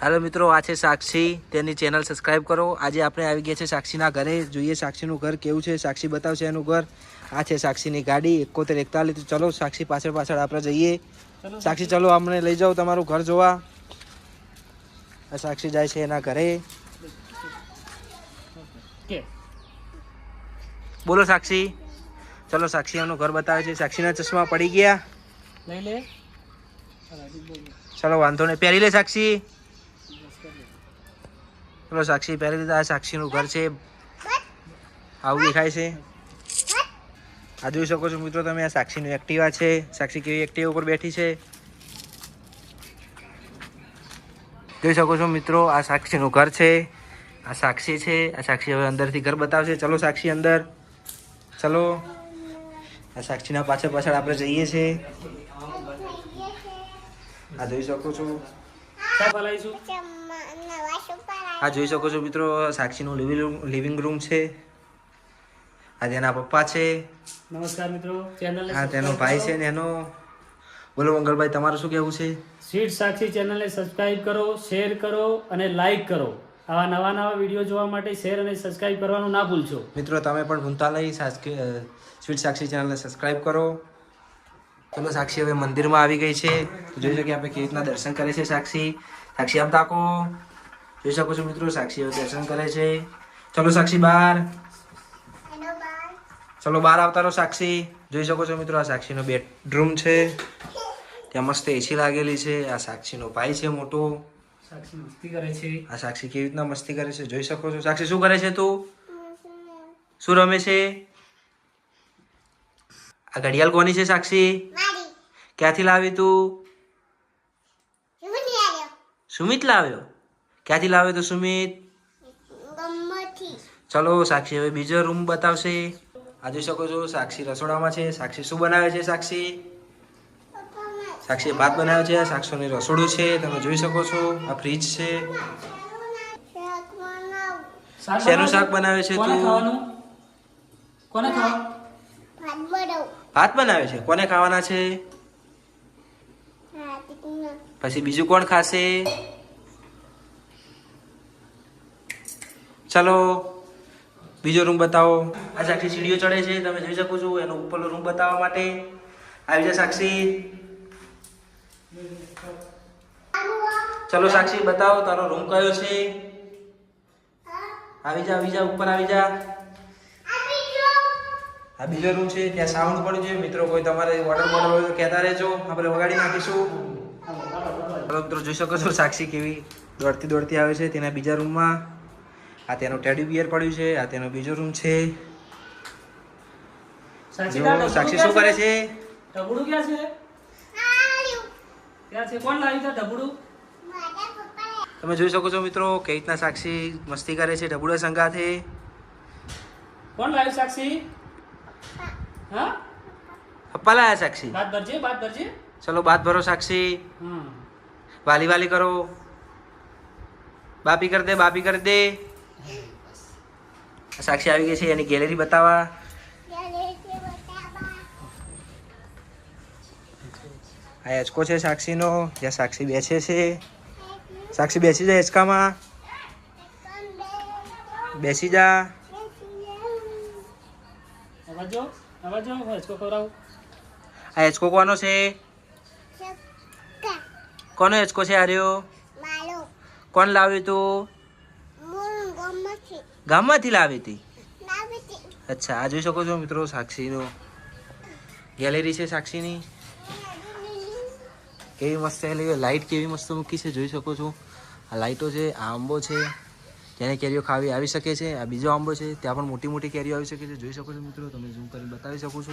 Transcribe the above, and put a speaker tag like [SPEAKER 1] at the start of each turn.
[SPEAKER 1] હાલો મિત્રો આ છે સાક્ષી. તેની ચેનલ સબસ્ક્રાઈબ કરો. આજે આપણે આવી ગયા છે સાક્ષીના ઘરે. જોઈએ સાક્ષીનું ઘર કેવું છે. સાક્ષી બતાવશે એનું ઘર. આ છે સાક્ષીની ગાડી એકોતેર એકતાલીસ. ચલો સાક્ષી પાછળ પાછળ આપણે જઈએ. સાક્ષી ચલો અમને લઈ જાઓ તમારું ઘર જોવા. સાક્ષી જાય છે એના ઘરે. બોલો સાક્ષી. ચલો સાક્ષી એનું ઘર બતાવે છે. સાક્ષીના ચશ્મા પડી ગયા.
[SPEAKER 2] લઈ લે.
[SPEAKER 1] ચલો વાંધો નહીં. પહેરી લે સાક્ષી. ચલો સાક્ષી પહેરી લીધા, આ સાક્ષીનું ઘર છે. આવું દેખાય છે. આ જોઈ શકો છો મિત્રો તમે, આ સાક્ષીનું એક્ટિવા છે. સાક્ષી કેવી એક્ટિવા ઉપર બેઠી છે. જોઈ શકો છો મિત્રો, આ સાક્ષીનું ઘર છે. આ સાક્ષી છે. આ સાક્ષી હવે અંદરથી ઘર બતાવશે. ચલો સાક્ષી અંદર. ચલો. આ સાક્ષીના પાછળ પાછળ આપણે જઈએ છીએ. આ જોઈ શકો છો. આ જોઈ શકો છો મિત્રો સાક્ષીનું લિવિંગ રૂમ લિવિંગ રૂમ છે. આ તેના પપ્પા છે.
[SPEAKER 2] નમસ્કાર મિત્રો ચેનલ
[SPEAKER 1] હા તેનો ભાઈ છે ને એનો. બોલો મંગલભાઈ તમારું શું કહેવું છે?
[SPEAKER 2] સ્વીટ સાક્ષી ચેનલને સબસ્ક્રાઇબ કરો શેર કરો અને લાઈક કરો. આવા નવા નવા વીડિયો જોવા માટે શેર અને સબસ્ક્રાઇબ કરવાનું ના ભૂલશો.
[SPEAKER 1] મિત્રો તમે પણ ભૂલતા નહીં સ્વીટ સાક્ષી ચેનલને સબસ્ક્રાઇબ કરો. ચલો સાક્ષી હવે મંદિરમાં આવી ગઈ છે. તો જોઈ શકીએ આપણે કેવી રીતના દર્શન કરે છે સાક્ષી. સાક્ષી આમ તાકો જોઈ શકો છો મિત્રો સાક્ષી હવે દર્શન કરે છે. ચલો સાક્ષી બહાર. ચલો બહાર આવતા રહો સાક્ષી. જોઈ શકો છો મિત્રો આ સાક્ષીનો બેડરૂમ છે. ત્યાં મસ્ત એસી લાગેલી છે. આ સાક્ષીનો ભાઈ છે મોટો.
[SPEAKER 2] સાક્ષી મસ્તી કરે છે.
[SPEAKER 1] આ સાક્ષી કેવી રીતના મસ્તી કરે છે જોઈ શકો છો. સાક્ષી શું કરે છે તું? શું રમે છે? આ ઘડિયાળ કોની છે સાક્ષી? ક્યાંથી લાવી તું? સુમિત લાવ્યો? ક્યાંથી લાવ્યો તો સુમિત? ચલો સાક્ષી હવે બીજો રૂમ બતાવશે. આ જોઈ શકો છો સાક્ષી રસોડામાં છે. સાક્ષી શું બનાવે છે સાક્ષી? સાક્ષી ભાત બનાવે છે સાક્ષીનું રસોડું છે. તમે જોઈ શકો છો આ ફ્રીજ છે. શેનું શાક બનાવે છે તું?
[SPEAKER 2] કોને ખાવાનું?
[SPEAKER 1] ભાત બનાવે છે? કોને ખાવાના છે? પછી બીજું કોણ ખાશે? ચલો બીજો રૂમ બતાવો. આ સાક્ષી સીડીઓ ચડે છે તમે જોઈ શકો છો એનો ઉપરનો રૂમ બતાવવા માટે. આવી જા સાક્ષી. ચલો સાક્ષી બતાવો તારો રૂમ કયો છે? આવી જા આવી જા ઉપર આવી જા. આ બીજો રૂમ છે ત્યાં સાઉન્ડ પણ છે. મિત્રો કોઈ તમારે ઓર્ડર મોડર હોય તો કહેતા રહેજો. આપણે વગાડી નાખીશું. મિત્રો જોઈ શકો છો સાક્ષી કેવી દોડતી દોડતી આવે છે તેના બીજા રૂમમાં આ તેનું ટેડી બિયર પડ્યું છે આ તેનો બીજો રૂમ છે.
[SPEAKER 2] સાક્ષી
[SPEAKER 1] શું કરે છે?
[SPEAKER 2] ઢબુડું ક્યાં છે? ક્યાં છે? કોણ લાવ્યું છે
[SPEAKER 1] તમે જોઈ શકો છો મિત્રો કઈ રીતના સાક્ષી મસ્તી કરે છે ઢબુડા સંગાથે.
[SPEAKER 2] કોણ લાવ્યું સાક્ષી? હા?
[SPEAKER 1] પપ્પા લાયા સાક્ષી?
[SPEAKER 2] બાદ ભરજે બાદ ભરજે
[SPEAKER 1] ચલો બાદ ભરો સાક્ષી. વાલી વાલી કરો. બાપી કર દે બાપી કર દે. સાક્ષી આવી ગઈ છે એની ગેલેરી બતાવવા આ હેચકો છે સાક્ષીનો જ્યાં સાક્ષી બેસે છે. સાક્ષી બેસી જા હેચકામાં બેસી જા.
[SPEAKER 2] અવાજ? જો અવાજ? જો હું હિંચકો ખવડાવું?
[SPEAKER 1] આ હેચકો કોનો છે? કોનો હેચકો છે આર્યો? કોણ લાવ્યું તું? ગામમાંથી. લાવી હતી? અચ્છા આ જોઈ શકો છો મિત્રો સાક્ષીનો. ગેલેરી છે સાક્ષીની. કેવી મસ્ત લાઈટ લાઇટ કેવી મસ્ત મૂકી છે જોઈ શકો છો. આ લાઇટો છે આ આંબો છે. જેને કેરીઓ ખાવી આવી શકે છે, આ બીજો આંબો છે, ત્યાં પણ મોટી મોટી કેરીઓ આવી શકે છે. જોઈ શકો છો મિત્રો, તમે ઝૂમ કરીને બતાવી શકો છો.